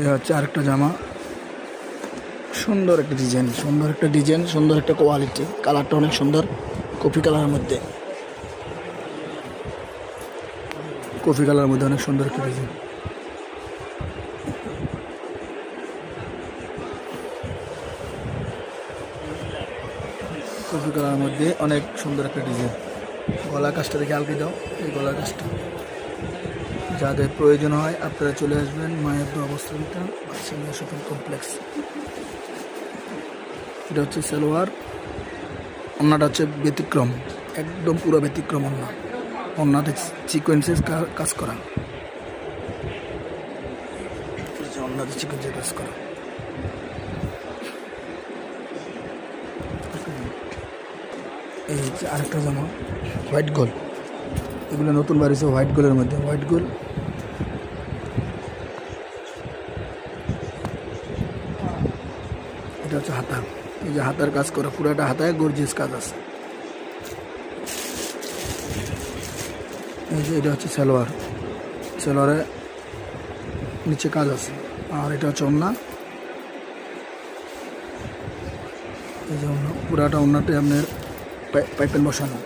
এই হচ্ছে আরেকটা জামা। সুন্দর একটা ডিজাইন সুন্দর একটা ডিজাইন সুন্দর একটা কোয়ালিটি কালারটা অনেক সুন্দর কফি কালারের মধ্যে। কফি কালারের মধ্যে অনেক সুন্দর একটা ডিজাইন কফি কালারের মধ্যে অনেক সুন্দর একটা ডিজাইন গলা কাজটা দেখে আলকে দাও, এই গলা কাজটা। যাদের প্রয়োজন হয় আপনারা চলে আসবেন মায়ের অবস্থানটা বাদশাহ শপিং কমপ্লেক্স। এটা হচ্ছে সালোয়ার অন্যটা হচ্ছে ব্যতিক্রম, একদম পুরো ব্যতিক্রম অন্য অন্যতে সিকোয়েন্সেস কাজ করা। অন্যতে সিকোয়েন্সের কাজ করা। এই হচ্ছে আরেকটা জামা, হোয়াইট গোল। এগুলো নতুন বাড়িছে হোয়াইট গোলের মধ্যে, হোয়াইট গোল। এটা হচ্ছে হাতা এই যে হাতার কাজ করা, পুরাটা হাতায় গর্জিয়াস কাজ আছে। এই যে এটা হচ্ছে সালোয়ার। সালোয়ারে নিচে কাজ আছে। আর এটা হচ্ছে ওন্না। এই যে পুরাটা অন্যটাই আপনার পাইপেন বসানো।